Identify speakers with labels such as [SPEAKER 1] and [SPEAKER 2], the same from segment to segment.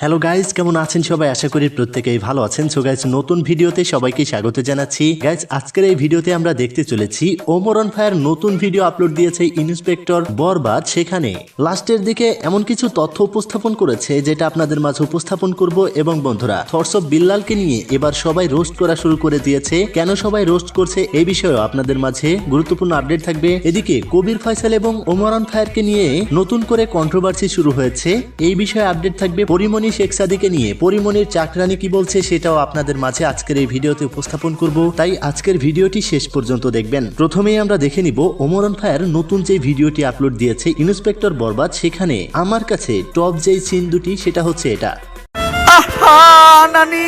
[SPEAKER 1] Hello guys কেমন আছেন সবাই? আশা করি প্রত্যেকেই ভালো আছেন। সো গাইজ নতুন ভিডিওতে সবাইকে স্বাগত জানাচ্ছি। গাইজ আজকের এই ভিডিওতে আমরা দেখতে চলেছি ওমরন ফায়ার নতুন ভিডিও আপলোড দিয়েছে ইন্সপেক্টর বরবাদ সেখানে। লাস্টের দিকে এমন কিছু তথ্য উপস্থাপন করেছে, যেটা আপনাদের মাঝে উপস্থাপন করব। এবং বন্ধুরা থর্স অফ বিল্লালকে নিয়ে এবার সবাই রোস্ট করা শুরু করে দিয়েছে। কেন সবাই রোস্ট করছে এই বিষয়েও আপনাদের মাঝে গুরুত্বপূর্ণ আপডেট থাকবে। এদিকে, কবির ফয়সাল এবং ওমরান ফায়ারকে নিয়ে নতুন করে কন্ট্রোভার্সি শুরু হয়েছে। এই বিষয়ে আপডেট থাকবে পরিমণি শেখ সাদিকে নিয়ে পরিমণির চাকরানি কি বলছে সেটাও আপনাদের মাঝে আজকের এই ভিডিওতে উপস্থাপন করব। তাই আজকের ভিডিওটি শেষ পর্যন্ত দেখবেন। প্রথমেই আমরা দেখে নিব ওমরান ফায়ার নতুন যে ভিডিওটি আপলোড দিয়েছে ইন্সপেক্টর বরবাদ সেখানে আমার কাছে টপ যেই সিন দুটি সেটা হচ্ছে এটা।
[SPEAKER 2] আহা নানি!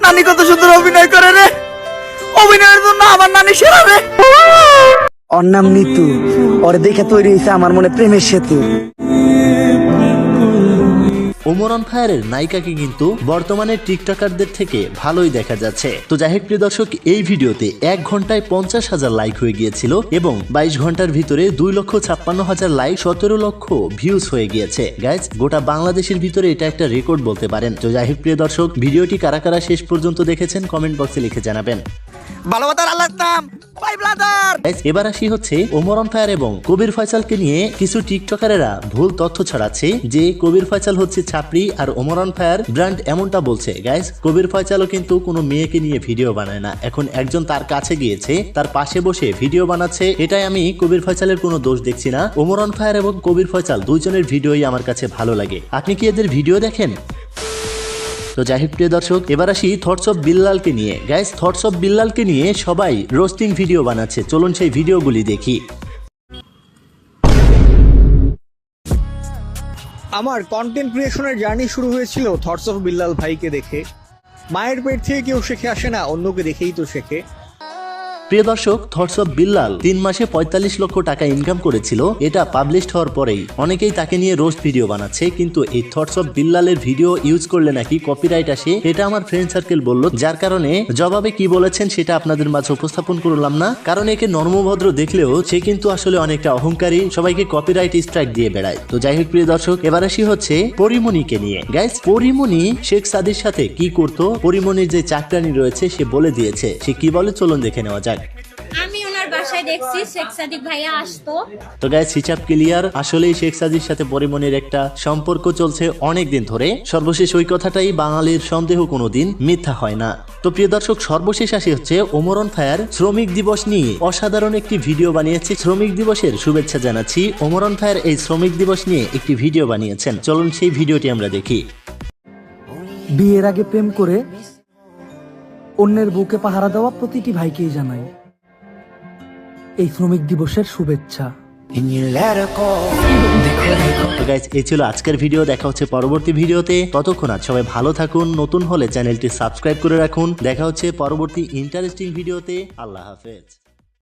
[SPEAKER 2] নানি কত সুন্দর অভিনয় করে রে! অভিনয়ের জন্য আমার নানি সেরা রে!
[SPEAKER 3] ওর নাম নিতু। ওর দেখে তৈরি হয়েছে আমার মনে প্রেমের সেতু।
[SPEAKER 1] ওমরন ফায়ারের নায়িকাকে কিন্তু বর্তমানে টিকটকারদের থেকে ভালোই দেখা যাচ্ছে। তো হোক প্রিয় দর্শক এই ভিডিওতে এক ঘন্টায় পঞ্চাশ হাজার লাইক হয়ে গিয়েছিল এবং বাইশ ঘণ্টার ভিতরে দুই লক্ষ ছাপ্পান্ন হাজার লাইক সতেরো লক্ষ ভিউজ হয়ে গিয়েছে। গাইজ গোটা বাংলাদেশের ভিতরে এটা একটা রেকর্ড বলতে পারেন। তো হোক প্রিয় দর্শক ভিডিওটি কারা কারা শেষ পর্যন্ত দেখেছেন কমেন্ট বক্সে লিখে জানাবেন।
[SPEAKER 2] ভালোবাসার আল্লাহ
[SPEAKER 1] Guys, এবার আসি হচ্ছে ওমরন ফায়ার এবং কবির ফয়সালকে নিয়ে কিছু টিকটকারেরা ভুল তথ্য ছড়াচ্ছে যে কবির ফয়সাল হচ্ছে ছাপড়ি আর ওমরন ফায়ার ব্র্যান্ড এমনটা বলছে। গাইস কবির ফয়সালও কিন্তু কোনো মেয়েকে নিয়ে ভিডিও বানায় না। এখন একজন তার কাছে গিয়েছে, তার পাশে বসে ভিডিও বানাচ্ছে। এটাই আমি কবির ফয়সালের কোনো দোষ দেখছি না। ওমরন ফায়ার এবং কবির ফয়সাল দুইজনের ভিডিওই আমার কাছে ভালো লাগে। আপনি কি এদের ভিডিও দেখেন? তো যাই হোক, প্রিয় দর্শক, এবার আসি থটস অফ বিল্লালকে নিয়ে। গাইস থটস অফ বিল্লালকে নিয়ে সবাই রোস্টিং ভিডিও বানাচ্ছে। চলুন সেই ভিডিওগুলি দেখি।
[SPEAKER 2] আমার কন্টেন্ট ক্রিয়েশনের জার্নি শুরু হয়েছিল থটস অফ বিল্লাল ভাইকে দেখে। মায়ের পেট থেকে কেউ শেখে আসে না, অন্যকে দেখেই তো শেখে।
[SPEAKER 1] প্রিয় দর্শক থটস অফ বিল্লাল তিন মাসে পঁয়তাল্লিশ লক্ষ টাকা ইনকাম করেছিল। এটা পাবলিশড হওয়ার পরেই। অনেকেই তাকে নিয়ে রোস্ট ভিডিও বানাচ্ছে, কিন্তু এই থটস অফ বিল্লালের ভিডিও ইউজ করলে নাকি কপিরাইট আসে? এটা আমার ফ্রেন্ড সার্কেল বলল, যার কারণে জবাবে কি বলেছেন সেটা আপনাদের মাঝে উপস্থাপন করলাম না। কারণ একে নর্মভদ্র দেখলেও সে কিন্তু আসলে অনেকটা অহংকারী, সবাইকে কপিরাইট স্ট্রাইক দিয়ে বেড়ায়। তো যাই হোক প্রিয় দর্শক, এবার আসি হচ্ছে পরিমণিকে নিয়ে। গাইস পরিমণি শেখ সাদির সাথে কি করতো? পরিমণির যে চাকরানি রয়েছে, সে বলে দিয়েছে। সে কি বলে? চলুন দেখে নেওয়া যাক।
[SPEAKER 4] বাসায় দেখছি শেখ সাদিক ভাইয়া আসতো।
[SPEAKER 1] তো গাইস হিসাব ক্লিয়ার আসলেই শেখ সাদির সাথে পরিমণির একটা সম্পর্ক চলছে অনেক দিন ধরে। সর্বশেষ ওই কথাটাই বাঙালির সন্দেহ কোনোদিন মিথ্যা হয় না। তো প্রিয় দর্শক সর্বশেষ আসি হচ্ছে ওমরন ফায়ার শ্রমিক দিবস নিয়ে। অসাধারণ একটি ভিডিও বানিয়েছে শ্রমিক দিবসের শুভেচ্ছা জানাচ্ছি। ওমরন ফায়ার এই শ্রমিক দিবস নিয়ে একটি ভিডিও বানিয়েছেন। চলুন সেই ভিডিওটি আমরা দেখি।
[SPEAKER 3] বিয়ের আগে প্রেম করে অন্যের বুকে পাহারা দেওয়া প্রতিটি ভাইকেই জানাই। এই শ্রমিক দিবসের শুভেচ্ছা।
[SPEAKER 1] গাইজ এই ছিল আজকের ভিডিও দেখা হচ্ছে পরবর্তী ভিডিওতে ততক্ষণ আজ সবাই ভালো থাকুন, নতুন হলে চ্যানেলটি সাবস্ক্রাইব করে রাখুন। দেখা হচ্ছে পরবর্তী ইন্টারেস্টিং ভিডিওতে আল্লাহ হাফেজ।